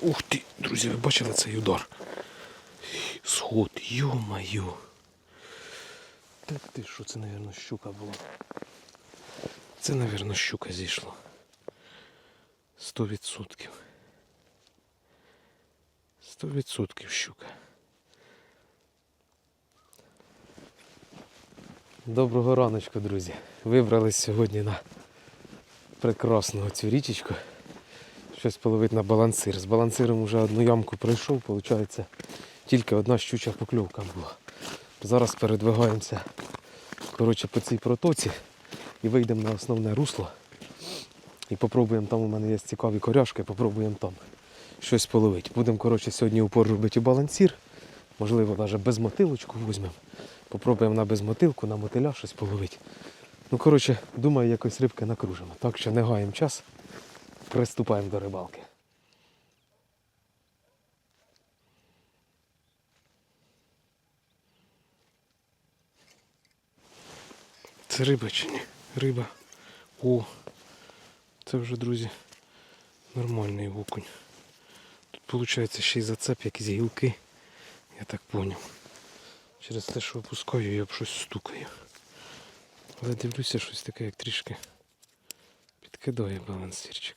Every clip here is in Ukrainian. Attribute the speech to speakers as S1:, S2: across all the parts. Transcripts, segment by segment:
S1: Ух ти, друзі, ви бачили цей удар? Сход, йо-моє. Так ти що, це, мабуть, щука була. Це, мабуть, щука зійшла. Сто відсотків. Сто відсотків щука. Доброго раночку, друзі. Вибрались сьогодні на прекрасну цю річечку. Щось половить на балансир. З балансиром вже одну ямку пройшов, виходить, тільки одна щуча покльовка була. Зараз передвигаємося коротше, по цій протоці і вийдемо на основне русло. І попробуємо, там у мене є цікаві коряшки, попробуємо там щось половити. Будемо коротше, сьогодні упор робити у балансір. Можливо, навіть без мотилочку візьмемо. Попробуємо на безмотилку, на мотиля щось половити. Ну, коротше, думаю, якось рибки накружимо. Так що не гаємо час, приступаємо до рибалки. Це риба чи ні? Риба. О, це вже, друзі, нормальний окунь. Тут виходить ще й зацеп, якісь гілки. Я так поняв. Через те, що опускаю, я об щось стукаю. Але дивлюся, щось таке, як трішки підкидає балансирчик.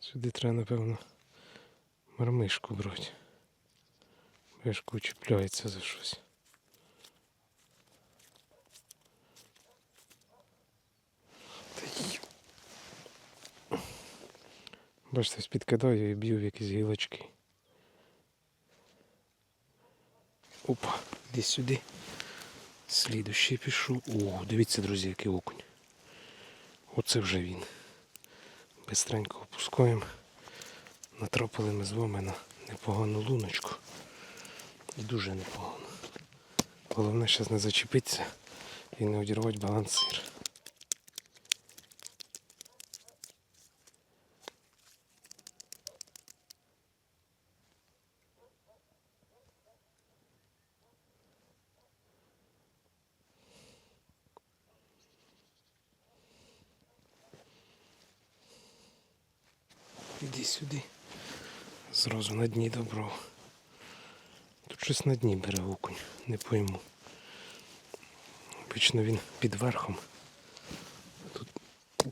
S1: Сюди треба, напевно, мармишку брати. Мишку чіпляється за щось. Бачите, підкидаю і б'ю в якісь гілочки. Опа, десь сюди. Слідущий пішов. О, дивіться, друзі, який окунь. Оце вже він. Бистренько опускаємо. Натрапили ми з вами на непогану луночку. І дуже непогано. Головне зараз не зачепитися і не одірвати балансир. Іди сюди. Зразу на дні добро. Тут щось на дні бере окунь, не пойму. Обично він під верхом. Тут,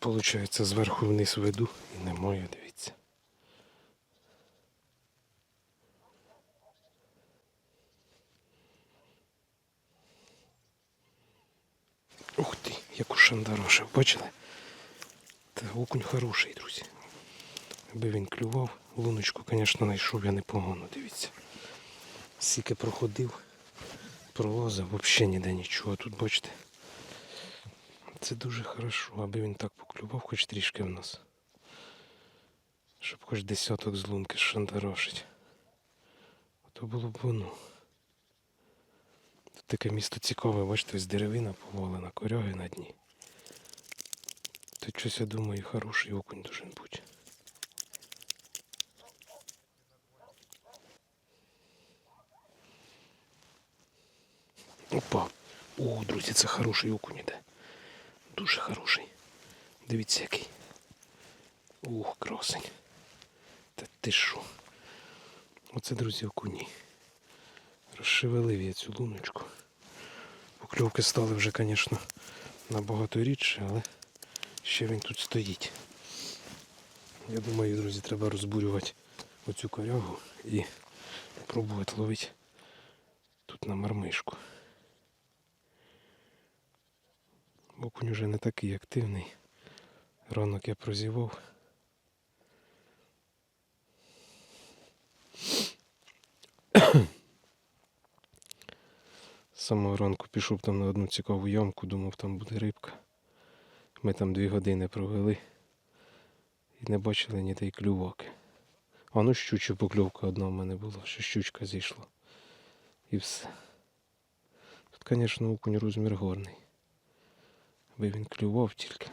S1: виходить, зверху вниз веду і немає, дивіться. Ух ти, як у шандарошив, бачили? Та окунь хороший, друзі. Аби він клював, луночку, звісно, знайшов я непогано, дивіться. Скільки проходив, пролазив, взагалі ніде нічого. Тут бачите. Це дуже хорошо, аби він так поклював хоч трішки в нас. Щоб хоч десяток з лунки шандарошить. То було б воно. Тут таке місто цікаве, бачите, ось деревина повалена, коряги на дні. Тут щось, я думаю, хороший окунь должен бути. Опа. О, друзі, це хороший окунь іде. Дуже хороший. Дивіться який. Ух, красень. Та ти що? Оце, друзі, окуні. Розшевелив я цю луночку. Покльовки стали вже, звісно, набагато рідше, але ще він тут стоїть. Я думаю, друзі, треба розбурювати оцю корягу і пробувати ловити тут на мармишку. Окунь уже не такий активний. Ранок я прозівав. З самого ранку пішов там на одну цікаву ямку, думав там буде рибка. Ми там дві години провели і не бачили ніде й клюваки. А ну щуча покльовка одна в мене була, що щучка зійшла. І все. Тут, звісно, окунь розмір горний. Аби він клював тільки.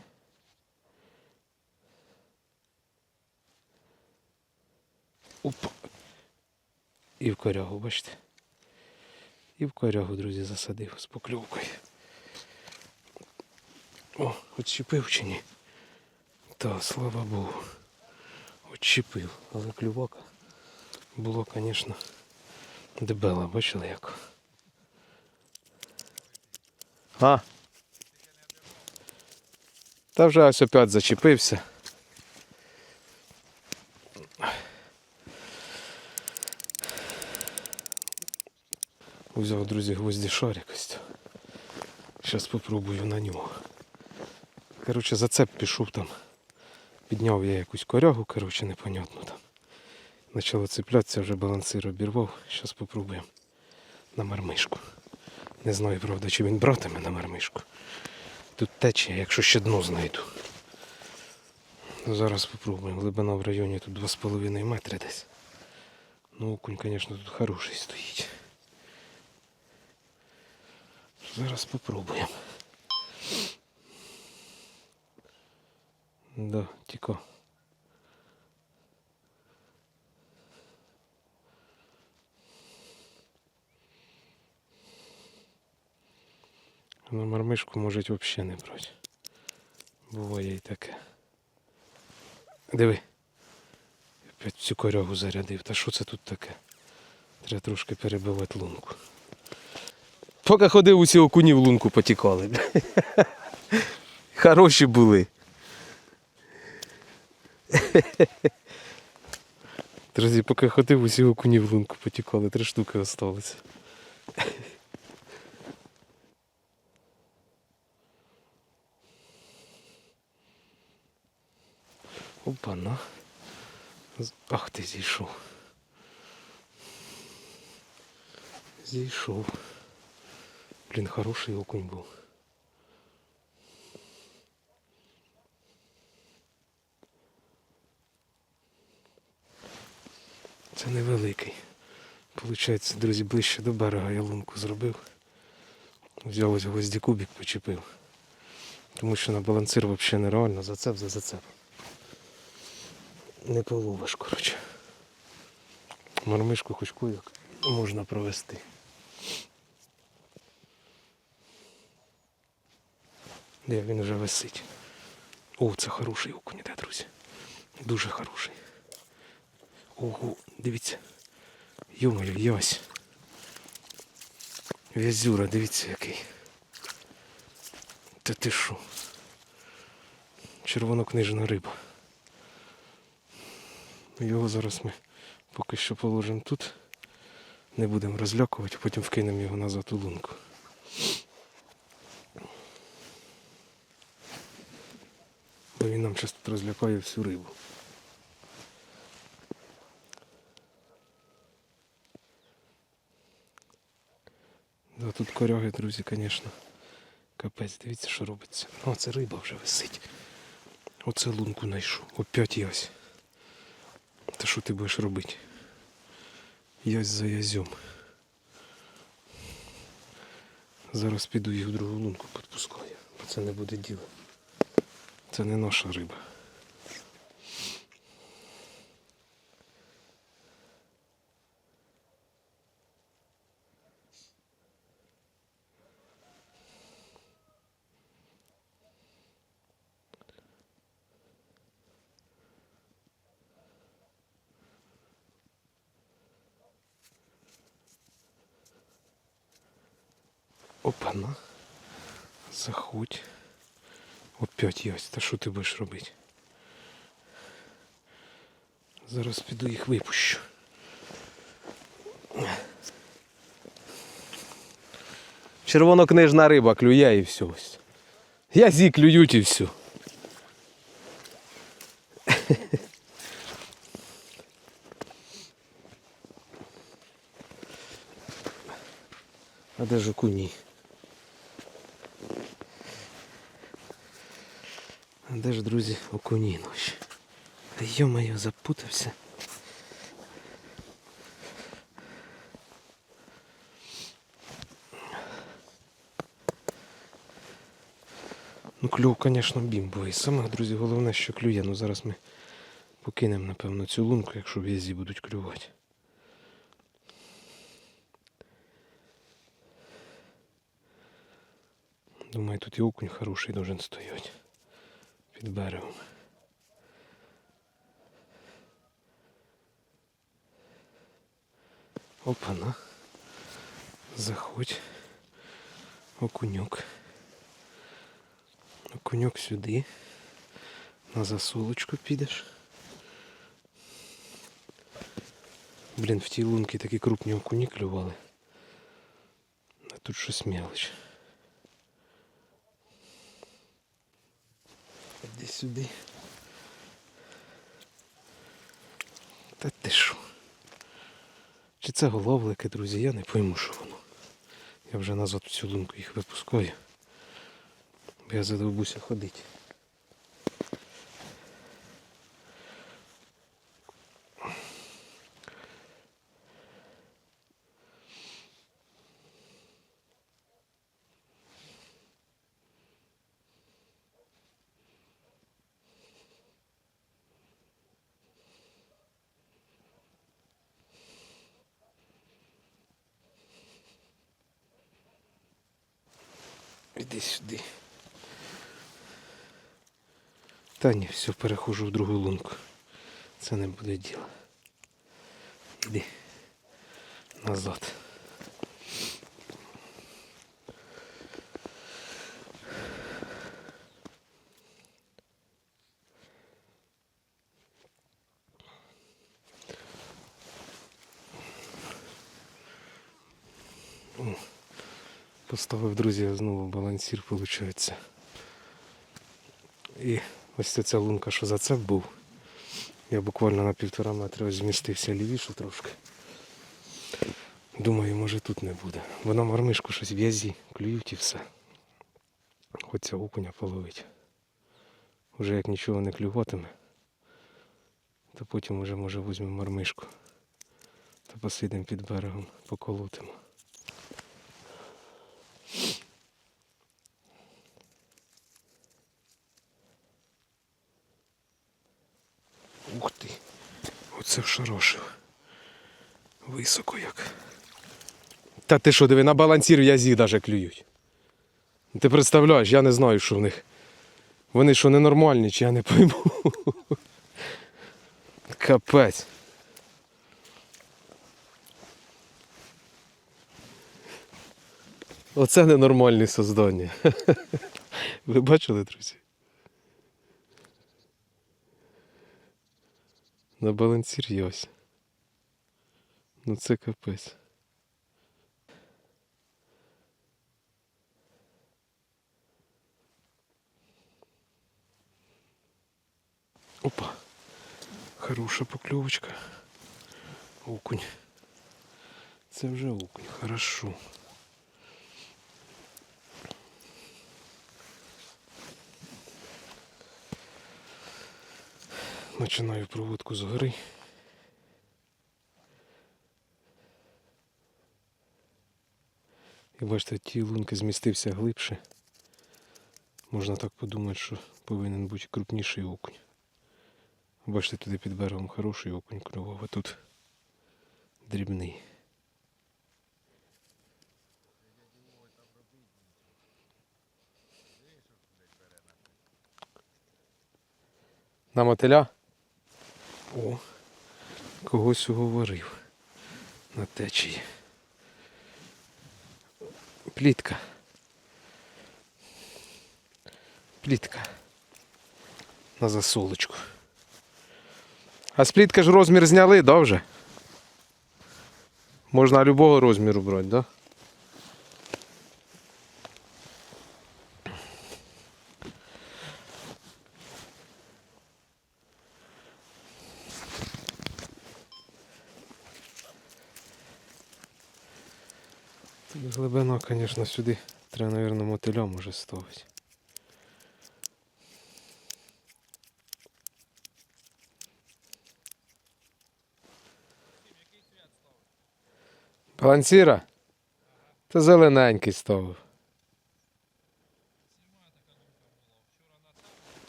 S1: Опа. І в корягу, бачите? І в корягу, друзі, засадив з покльовкою. О, відчепив чи ні? Та, слава Богу. Відчепив. Але клювака було, звісно, дебела, бачили як. А? Та вже ось опять зачепився. Взяв, друзі, гвозді шарик ось. Зараз спробую на нього. Коротше, зацеп пішов там. Підняв я якусь корягу, коротше, непонятно там. Почало цеплятися, вже балансир обірвав. Зараз спробуємо на мармишку. Не знаю, правда, чи він братиме на мармишку. Тут течія, якщо ще дно знайду. Зараз спробуємо. Глибина в районі тут 2,5 метри десь. Ну, окунь, звісно, тут хороший стоїть. Зараз спробуємо. Да, тіко. На мармишку можуть взагалі не брати. Буває і таке. Диви. Опять всю корягу зарядив. Та що це тут таке? Треба трошки перебивати лунку. Поки ходив, усі окуні в лунку потікали. Хороші були. Друзі, поки ходив, усі окуні в лунку потікали. Три штуки осталося. Опа-на. Ах ти зійшов. Зійшов. Блін, хороший окунь був. Це невеликий. Получається, друзі, ближче до берега я лунку зробив. Взяв ось гвозді кубик, почепив. Тому що на балансир взагалі нереально, зацеп за зацеп. Не половиш, коротше. Мармишку хоч куяк можна провести. Де він вже висить. О, це хороший окунь, іде, друзі. Дуже хороший. Ого, дивіться. Йомаю, ясь. Вязюра, дивіться який. Та ти що? Червонокнижна риба. Його зараз ми поки що положимо тут. Не будемо розлякувати, потім вкинемо його назад у лунку. Бо він нам тут розлякає всю рибу. Да, тут коряги, друзі, звісно. Капець, дивіться, що робиться. О, це риба вже висить. Оце лунку знайшов. Опять ясь. Та що ти будеш робити? Ясь за язьом. Зараз піду їх в другу лунку підпускаю, бо це не буде діло. Це не наша риба. Опана. Заходь. Опять ясь. Та що ти будеш робити? Зараз піду їх випущу. Червонокнижна риба клює і все. ось. Язі клюють і все. А де ж окуні? Де ж, друзі, окуні? Та йо-моє, запутався. Ну, клюв, звісно, бімбовий. Саме, друзі, головне, що клює. Ну зараз ми покинемо, напевно, цю лунку, якщо в'язі будуть клювати. Думаю, тут і окунь хороший должен стояти під берегом. Опа-на. Заходь. Окуньок. Окуньок сюди. На засолочку підеш. Блін, в тій лунці такі крупні окуні клювали. А тут щось мелоч. Іди сюди. Та ти що? Чи це головлики, друзі, я не пойму, що воно. Я вже назад цю лунку їх випускаю. Бо я задовбуся ходити. Іди сюди. Та ні, все, перехожу в другу лунку. Це не буде діло. Іди. Назад. Поставив, друзі, знову балансір, виходить. І ось ця лунка, що за це був. Я буквально на півтора метра змістився лівіше трошки. Думаю, може тут не буде. Бо на мармишку щось в'язі, клюють і все. Хочеться окуня половить. Уже як нічого не клюватиме, то потім уже може візьмемо мармишку. Та посидимо під берегом, поколотимо. Ух ти! Оце вшорошив. Високо як. Та ти що, диви, на балансір в'язі даже клюють. Ти представляєш, я не знаю, що в них. Вони що ненормальні, чи я не пойму. Капець. Оце ненормальні создання. Ви бачили, друзі? На балансір йось. Ну це капець. Опа. Хороша покльовочка. Окунь. Це вже окунь. Хорошо. Починаю проводку з гори. І бачите, ті лунки змістився глибше. Можна так подумати, що повинен бути крупніший окунь. Бачите, туди під берегом хороший окунь клював, а тут дрібний. На мотиля? О, когось уговорив на течії. Плітка. Плітка. На засолочку. А з плітки ж розмір зняли, вже? Можна любого розміру брати, да? Тут Звісно, сюди треба, мабуть, мотиля може ставити. Балансіра? Та зелененький ставив.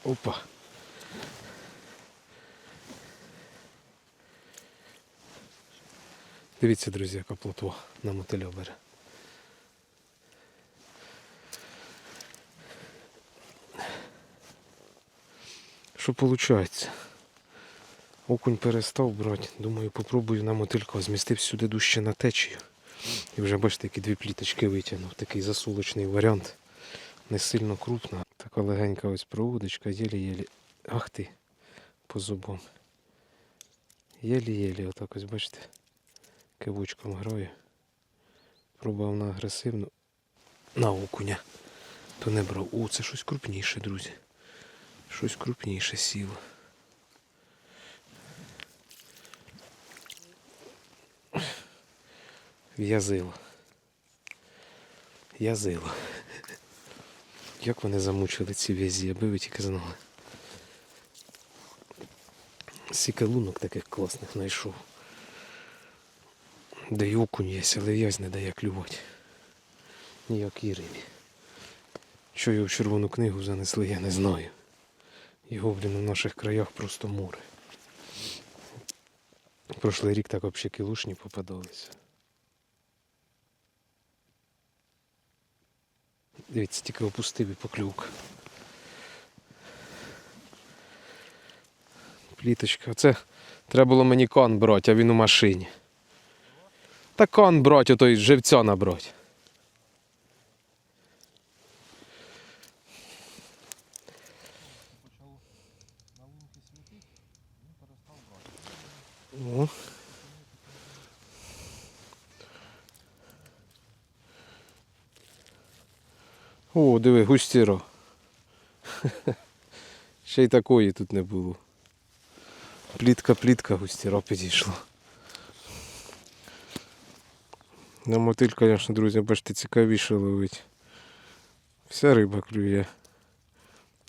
S1: Опа. Дивіться, друзі, яка плотва на мотиля бере. Що виходить. Окунь перестав брати. Думаю, попробую на мотилька. Змістив сюди дужче на течію. І вже бачите, які дві пліточки витягнув. Такий засулочний варіант. Не сильно крупна. Така легенька ось проводочка, єлі-єлі. Ах ти, по зубам. Єлі-єлі, отак ось бачите. Кивочком грає. Пробував на агресивну. На окуня. То не брав. О, це щось крупніше, друзі. Щось крупніше сіло. В'язило. Язило. Як вони замучили ці в'язі, аби ви тільки знали. Скільки лунок таких класних знайшов. Де й окунь є, але в'язь не дає клювати. Ніякій рибі. Що його в червону книгу занесли, я не знаю. Його, блін, у наших краях просто море. Прошлий рік так взагалі кілушні попадалися. Дивіться, тільки опустив і поклювка. Пліточка. Оце треба було мені кон брати, а він у машині. Та кон брати, ото й живця набрати.
S2: почав на лунки світити, він перестав брати.
S1: О. О, диви, густіро. Ще й такої тут не було. Плітка, плітка, густіро підійшла. На мотиль, звісно, друзі, бачите, цікавіше ловить. Вся риба клює.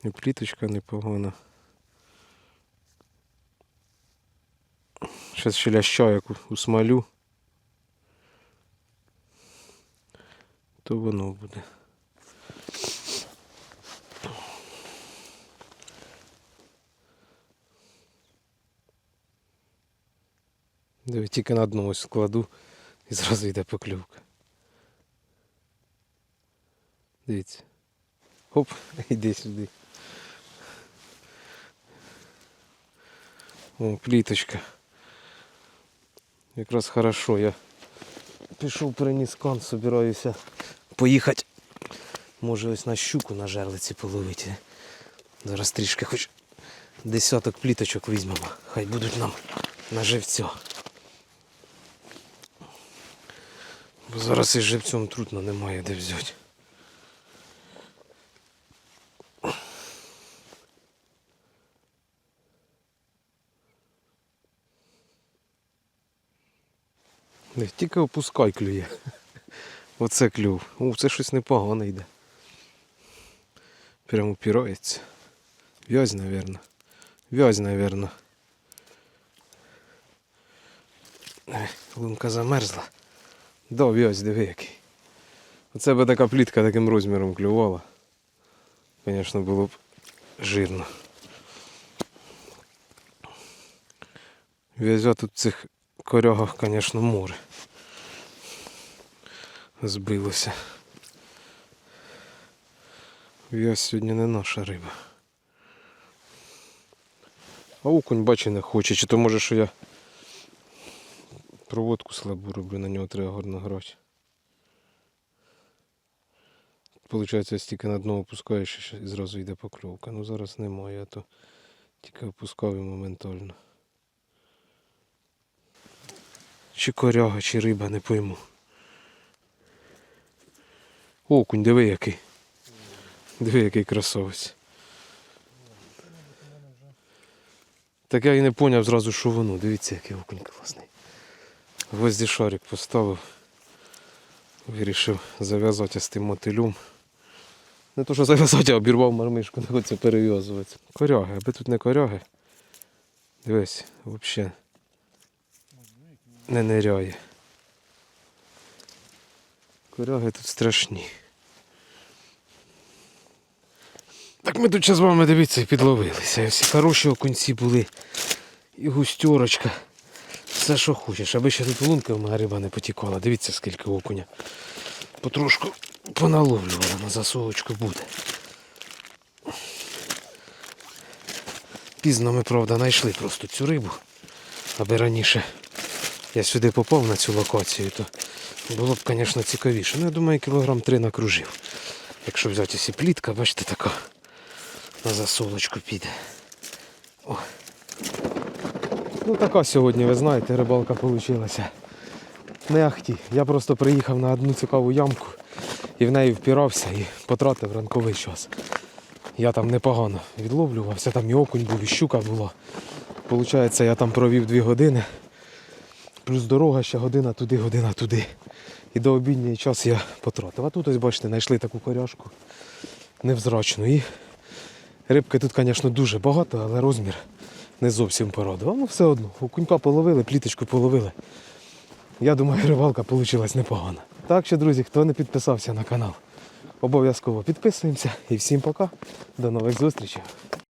S1: І пліточка непогана. Щас ще ляща як усмалю. То воно буде. Диви, тільки на дно ось складу і зразу йде поклювка. Дивіться. Хоп, іди сюди. О, пліточка. Якраз хорошо. Я пішов приніс кон, собираюся поїхати. Може ось на щуку на жерлиці половити. Зараз трішки хоч десяток пліточок візьмемо. Хай будуть нам на живцю. Бо зараз із живцем трудно немає де взяти. Не, тільки опускай клює. Оце клюв. О, це щось непогане йде. Прямо упирається. В'язь, напевно. В'язь. Е, Лунка замерзла. Да, в'язь, диви який. Оце би така плітка таким розміром клювала. Звісно, було б жирно. В'язя тут цих корягах, звісно, море. Збилося. В'язь сьогодні не наша риба. А окунь бачу не хоче, чи то може, що я проводку слабу роблю, на нього треба гарно грати. Получається, стільки на дно опускаєш і зразу йде покльовка. Ну зараз немає, а то тільки опускав і моментально. Чи коряга, чи риба, не пойму. Окунь, диви який. Диви, який красавець. Так я і не поняв зразу, що воно. Дивіться, який окунь класний. Гвозді шарик поставив. Вирішив зав'язати з тим мотилем. Не то, що зав'язати, а обірвав мармишку, не хочеться перев'язувати. Коряги, аби тут не коряги. Дивись, взагалі не ниряє. Коряги тут страшні. Так ми тут з вами дивіться і підловилися. Всі хороші окунці були. І густьорочка. Все, що хочеш, аби ще тут лунка в мене риба не потікала. Дивіться, скільки окуня. Потрошку поналовлювала на засолочку буде. Пізно ми, правда, знайшли просто цю рибу. Аби раніше я сюди попав на цю локацію, то було б, звісно, цікавіше. Ну, я думаю, кілограм три накружив. Якщо взяти ось плітка, бачите, така на засолочку піде. О. Ну така сьогодні, ви знаєте, рибалка вийшла. Не ахті. Я просто приїхав на одну цікаву ямку і в неї впірався і потратив ранковий час. Я там непогано відловлювався, там і окунь був, і щука була. Получається, я там провів дві години. Плюс дорога ще година туди, година туди. І до обідній час я потратив. А тут ось бачите, знайшли таку коряшку невзрачну. І рибки тут, звісно, дуже багато, але розмір не зовсім порадував. Ну все одно. Окунька половили, пліточку половили. Я думаю, рибалка вийшла непогана. Так що, друзі, хто не підписався на канал, обов'язково підписуємося. І всім пока. До нових зустрічей.